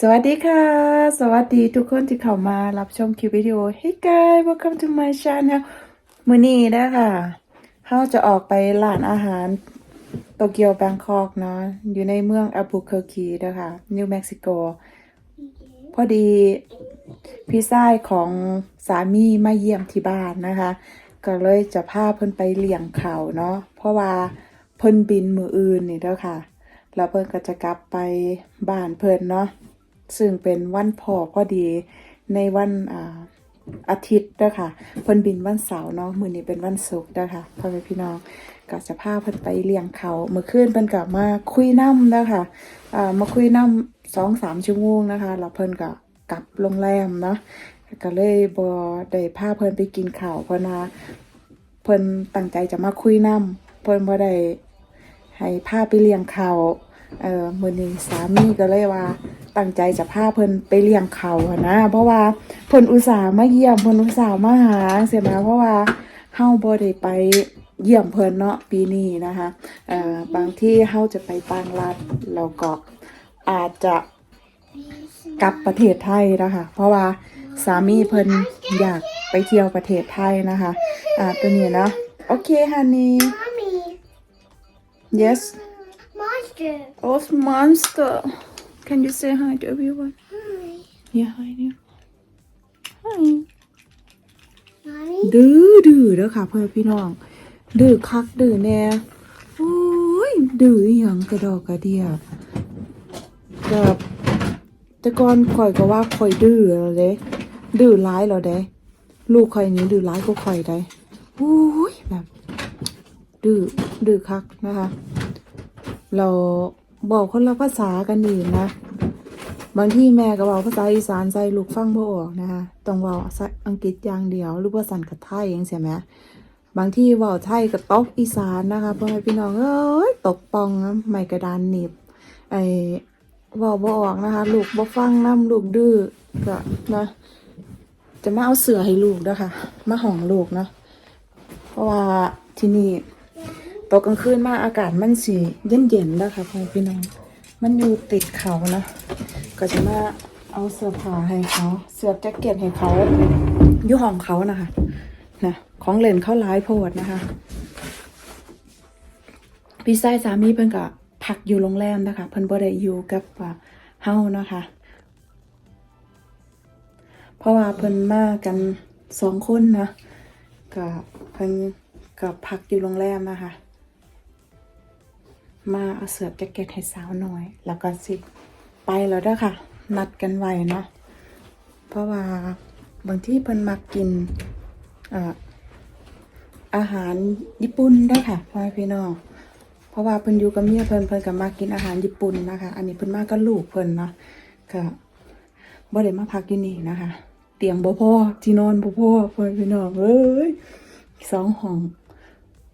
สวัสดีค่ะ สวัสดีทุกคนที่เข้ามารับชมคลิปวิดีโอ Hey guys welcome to my channel มือนี้นะคะเราจะออกไปร้านอาหารโตเกียวแบงคอกเนาะอยู่ในเมืองอ l บูเคอร์คีนะคะนิวเม็กซิโกพอดีพี่ชายของสามีมาเยี่ยมที่บ้านนะคะ ก็เลยจะพาเพิ่นไปเลี้ยงเขาเนาะเพราะว่าเพิ่นบินมืออื่นนี่เด้อค่ะแล้วเพิ่นก็จะกลับไปบ้านเพิ่นเนาะ ซึ่งเป็นวันพ่อพอดีในวันอาอาทิตย์เด้ค่ะเพิ่นบินวันเสาร์เนาะมื้อนี้เป็นวันศุกร์เด้ค่ะพ่อแม่พี่น้องก็จะพาเพิ่นไปเลี้ยงเขาเมื่อคืนเพิ่นก็มาคุยน้ำเด้ค่ะอ่ามาคุยน้ำสองสามชั่วโมงนะคะแล้วเพิ่นก็กลับโรงแรมเนาะก็เลยบ่ได้พาเพิ่นไปกินข้าวเพราะว่าเพิ่นตั้งใจจะมาคุยน้ำเพิ่นบ่ได้ให้พาไปเลี้ยงเขา เอ่อมื้อนี้สามีก็เลยว่าตั้งใจจะพาเพิ่นไปเลี้ยงเขาอะนะ เพราะว่าเพิ่นอุตส่าห์มาเยี่ยมเพิ่นอุตส่าห์มาหาเสียมาเพราะว่าเฮาบ่ได้ไปเยี่ยมเพิ่นเนาะปีนี้นะคะเอ่อบางที่เฮาจะไปต่างรัฐแล้วก็อาจจะกลับประเทศไทยนะคะ เพราะว่าสามีเพิ่นอยากไปเที่ยวประเทศไทยนะคะอ่าตัวนี้เนาะโอเคฮันนี่ Mommy, yes monster. Oh, monster. Can you say hi to everyone? Hi. Yeah, hi dear. Hi. Mommy, ดื้อดื้อเด้อค่ะเพื่อนพี่น้อง ดื้อคักดื้อแน่โอ้ยดื้ออหยังกระดอกกระเดียแบบแต่ก่อนข่อยก็ว่าข่อยดื้อแล้วเด้ดื้อร้ายแล้วเด้ลูกข่อยนี้ดื้อร้ายก็ข่อยได้โอ้ยแบบดื้อดื้อคักนะคะ เราบอกคนละภาษากันอีกนะบางที่แม่ก็บอกภาษาอีสานใจลูกฟังบ่ออกนะคะต้องเว่าอังกฤษอย่างเดียว หรือว่าสันกับไทยองเสียไหมบางที่เว่าไทยกับตกอีสานนะคะพ่อแม่พี่น้องเอ้ยตกปองนะไม่กระดานหนีบไอ้เว่าบ่ออกนะคะลูกบ่ฟังน้ำลูกดื้อก็นะจะมาเอาเสือให้ลูกนะคะมาห่องลูกเนาะเพราะว่าที่นี่ ตกกลางคืนมาอากาศมันสีเย็นๆนะคะพ่อพี่น้อง มันอยู่ติดเขานะ ก็จะมาเอาเสื้อผ้าให้เขา เสื้อแจ็คเก็ตให้เขาอยู่ห้องเขานะคะนะของเล่นเขาหลายโพดนะคะ พี่ชายสามีเพิ่นก็พักอยู่โรงแรมนะคะ เพิ่นบ่ได้อยู่กับอ่าเฮานะคะ เพราะว่าเพิ่นมากันสองคนนะก็เพิ่นก็พักอยู่โรงแรมนะคะ มาเอาเสื้อแจ็คเก็ตให้สาวหน่อย แล้วก็สิไปแล้วเด้อค่ะ นัดกันไว้เนาะเพราะว่าบางที่เพิ่นมักกินอาอาหารญี่ปุ่นเด้ค่ะพ่อพี่น้องเพราะว่าเพิ่นอยู่กับเมียเพิ่นเพิ่นก็มากินอาหารญี่ปุ่นนะคะ อันนี้เพิ่นมากับลูกเพิ่นเนาะก็บ่ได้มาพักอยู่นี่นะคะ เตียงบ่พอที่นอนบ่พอพ่อพี่น้องเอ้ยสองห้อง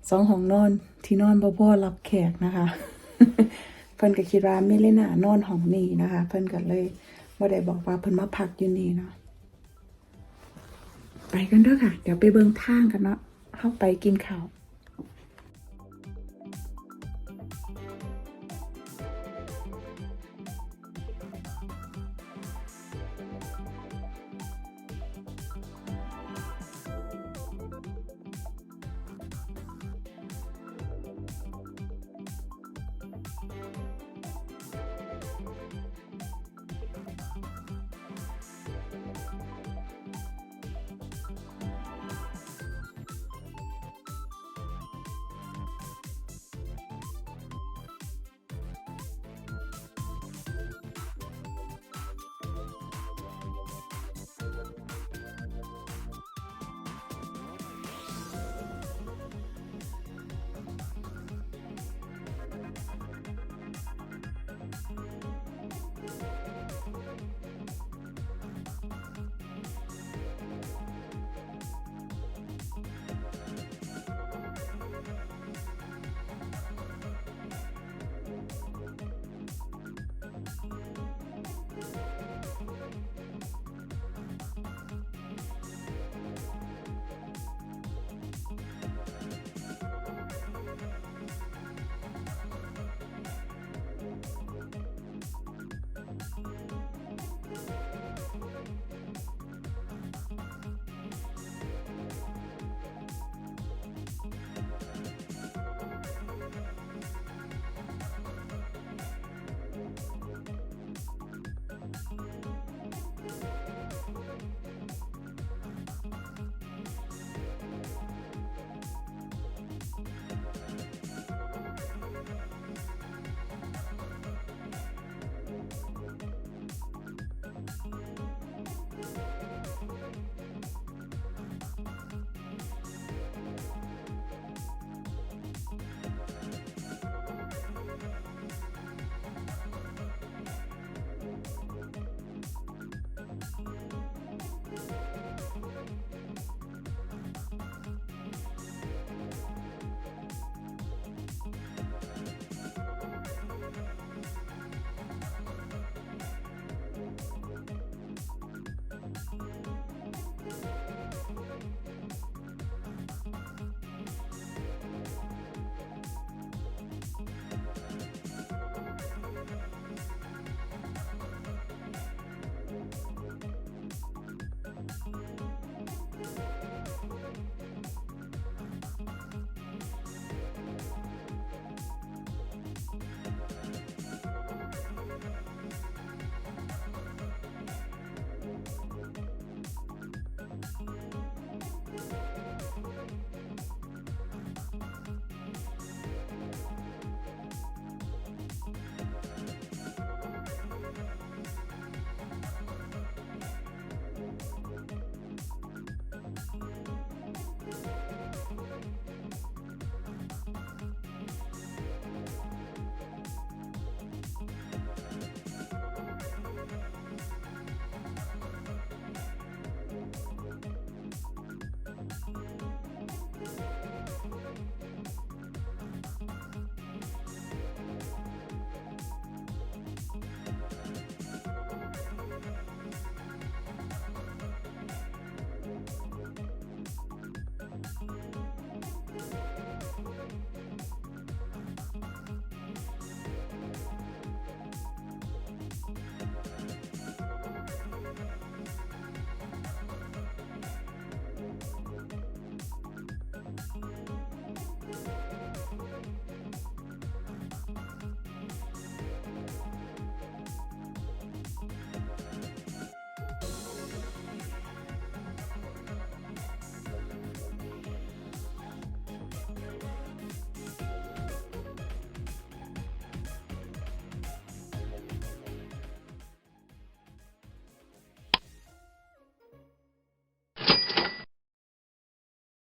สองห้องนอนที่นอนบ่พอรับแขกนะคะ เพิ่นก็คิดว่าไม่เล่นหนานอนห้องนี้นะคะ เพิ่นก็เลยบ่ได้บอกว่าเพิ่นมาพักอยู่นี่เนาะไปกันเด้อค่ะ เดี๋ยวไปเบิ่งทางกันเนาะเข้าไปกินข้าว